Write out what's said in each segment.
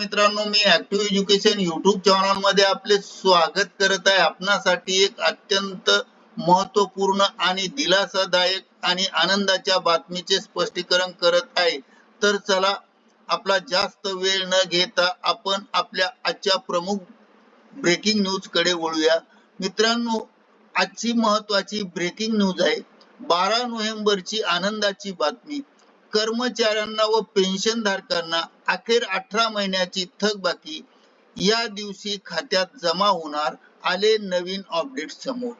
मित्रांनो मी active education YouTube चॅनलमध्ये आपले स्वागत करत आहे. आपणासाठी एक अत्यंत महत्त्वपूर्ण आणि दिलासादायक आणि आनंदाच्या बातमीचे स्पष्टीकरण करत आहे. तर चला आपला जास्त वेळ न घेता आपण आपल्या आजच्या प्रमुख ब्रेकिंग न्यूजकडे वळूया. मित्रांनो आजची महत्वाची ब्रेकिंग न्यूज आहे. बारा नोव्हेंबरची आनंदाची बातमी. कर्मचाऱ्यांना व पेन्शन धारकांना अखेर अठरा महिन्याची थकबाकी या दिवशी खात्यात जमा होणार आले नवीन अपडेट समोर.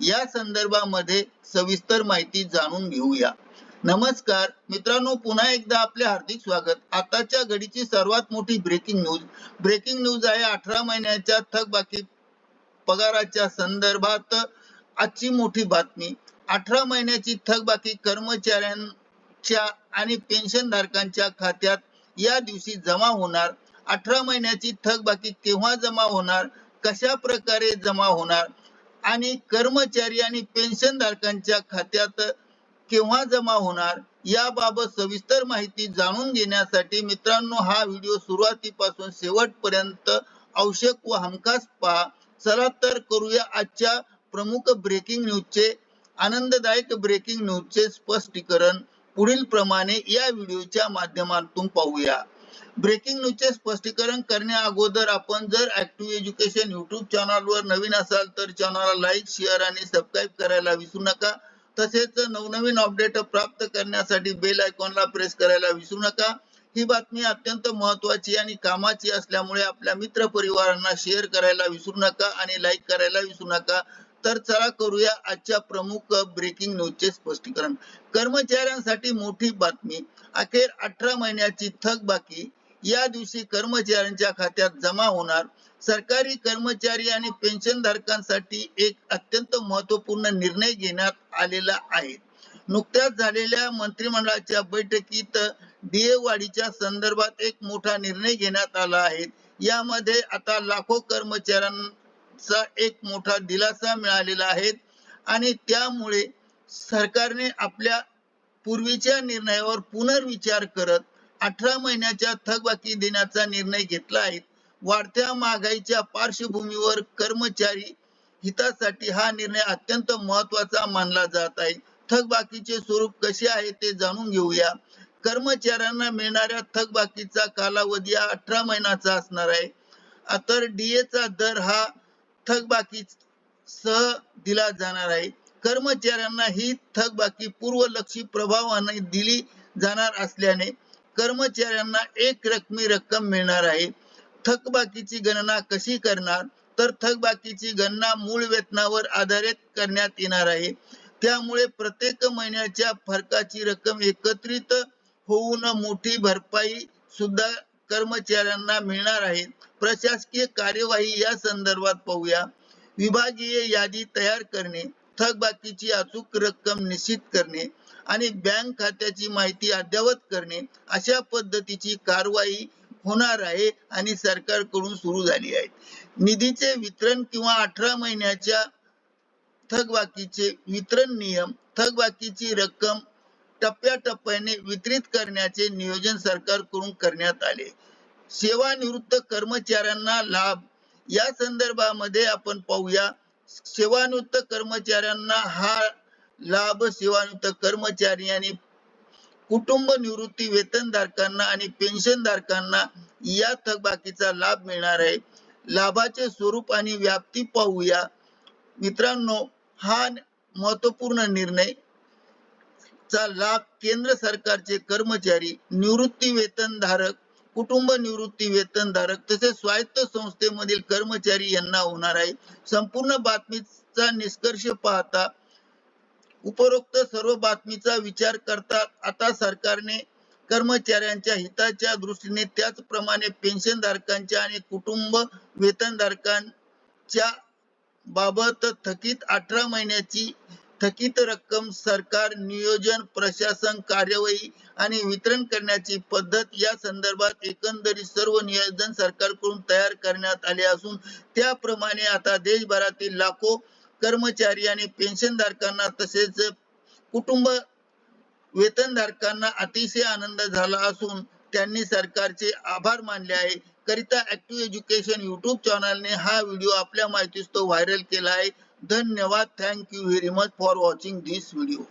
या संदर्भामध्ये सविस्तर माहिती जाणून घेऊया. नमस्कार. मित्रांनो पुन्हा एकदा आपले हार्दिक स्वागत. आताच्या घडीची सर्वात मोठी ब्रेकिंग न्यूज ब्रेकिंग न्यूज आहे अठरा महिन्याच्या थकबाकी पगाराच्या संदर्भात आजची मोठी बातमी. अठरा महिन्याची थकबाकी कर्मचाऱ्यांच्या आणि पेन्शन धारकांच्या खात्यात या दिवशी जमा होणार अठरा महिन्याची थकबाकी केव्हा जमा होणार कशा प्रकारे जमा होणार आणि कर्मचारी आणि पेन्शन धारकांच्या खात्यात केव्हा जमा होणार याबाबत सविस्तर माहिती जाणून घेण्यासाठी मित्रांनो हा व्हिडिओ सुरुवातीपासून शेवटपर्यंत आवश्यक व हमखास पहा. चला तर करूया आजच्या प्रमुख ब्रेकिंग न्यूजचे आनंददायक ब्रेकिंग न्यूजचे स्पष्टीकरण. पुढील प्रमाणे या व्हिडिओच्या माध्यमातून पाहूया. ब्रेकिंग न्यूजचे स्पष्टीकरण करण्या अगोदर आपण जर ऍक्टिव्ह एज्युकेशन युट्यूब चॅनलवर नवीन असाल तर चॅनलला लाईक शेअर आणि सबस्क्राईब करायला विसरू नका. तसेच नवनवीन अपडेट प्राप्त करण्यासाठी बेल आयकॉनला प्रेस करायला विसरू नका. ही बातमी अत्यंत महत्वाची आणि कामाची असल्यामुळे आपल्या मित्र परिवारांना शेअर करायला विसरू नका आणि लाईक करायला विसरू नका. तर चला करूया आजच्या प्रमुख ब्रेकिंग न्यूजचे स्पष्टीकरण. कर्मचाऱ्यांसाठी मोठी बातमी. अखेर अठरा महिन्याची थकबाकी या दिवशी कर्मचाऱ्यांच्या खात्यात जमा होणार. सरकारी कर्मचारी आणि पेन्शन धारकांसाठी एक अत्यंत महत्त्वपूर्ण निर्णय घेण्यात आलेला आहे. नुकत्याच झालेल्या मंत्रिमंडळाच्या बैठकीत डीए वाढीच्या संदर्भात एक मोठा निर्णय घेण्यात आला आहे. यामध्ये आता लाखो चा एक मोठा दिलासा मिळालेला आहे. आणि त्यामुळे सरकारने आपल्या पूर्वीच्या निर्णयावर पुनर्विचार करत अठरा महिन्याच्या थकबाकी देण्याचा निर्णय घेतला आहे. वाढत्या महागाईच्या पार्श्वभूमीवर कर्मचारी हितासाठी हा निर्णय अत्यंत महत्त्वाचा मानला जात आहे. थकबाकीचे स्वरूप कसे आहे ते जाणून घेऊया. कर्मचाऱ्यांना मिळणाऱ्या थकबाकीचा कालावधी हा अठरा महिन्याचा असणार आहे. तर डीएचा दर हा थकबाकी सह दिला जाणार आहे. कर्मचाऱ्यांना ही थकबाकी पूर्वलक्षी प्रभावाने दिली जाणार असल्याने कर्मचाऱ्यांना एक रकमी रक्कम मिळणार आहे. थकबाकीची गणना कशी करणार? तर थकबाकीची गणना मूळ वेतनावर आधारित करण्यात येणार आहे. त्यामुळे प्रत्येक महिन्याच्या फरकाची रक्कम एकत्रित होऊन मोठी भरपाई सुद्धा कर्मचाऱ्यांना मिळणार आहे. प्रशासकीय कार्यवाही या संदर्भात पाहूया. विभागीय यादी तयार करणे थकबाकीची अचूक रक्कम निश्चित करणे आणि बँक खात्याची माहिती अद्यावत करणे अशा पद्धतीची कारवाई होणार आहे आणि सरकारकडून सुरू झाली आहे. निधीचे वितरण किंवा अठरा महिन्याच्या थकबाकीचे वितरण नियम थकबाकीची रक्कम टप्प्याटप्प्याने वितरित करण्याचे नियोजन सरकारकडून करण्यात आले. सेवानिवृत्त कर्मचाऱ्यांना लाभ. या संदर्भामध्ये आपण पाहूया सेवानिवृत्त कर्मचाऱ्यांना हा लाभ सेवानिवृत्त कर्मचारी आणि कुटुंब निवृत्ती वेतन धारकांना आणि पेन्शन धारकांना या थकबाकीचा लाभ मिळणार आहे. लाभाचे स्वरूप आणि व्याप्ती पाहूया. मित्रांनो हा महत्त्वपूर्ण निर्णय चा लाभ केंद्र सरकारचे कर्मचारी निवृत्ती वेतन धारक कुटुंब निवृत्ती वेतनधारक तसेच स्वायत्त संस्थेमधील कर्मचारी यांना होणार आहे. संपूर्ण बातमीचा निष्कर्ष पाहता उपरोक्त सर्व बातमीचा विचार करता आता सरकारने कर्मचाऱ्यांच्या हिताच्या दृष्टीने त्याचप्रमाणे पेन्शन धारकांच्या आणि कुटुंब वेतनधारकांच्या बाबत थकीत अठरा महिन्याची थकीत रक्कम सरकार नियोजन प्रशासन कार्यवाही आणि वितरण करण्याची पद्धत या संदर्भात एकंदरीत सर्व नियोजन सरकारकडून तयार करण्यात आले असून त्याप्रमाणे आता देशभरातील लाखो कर्मचारी आणि पेन्शनधारकांना तसेच कुटुंब वेतनधारकांना अतिशय आनंद झाला असून त्यांनी सरकारचे आभार मानले आहे. करिता ऍक्टिव्ह एज्युकेशन युट्यूब चॅनलने हा व्हिडिओ आपल्या माहितीस तो व्हायरल केला आहे. धन्यवाद. Thank you very much for watching this video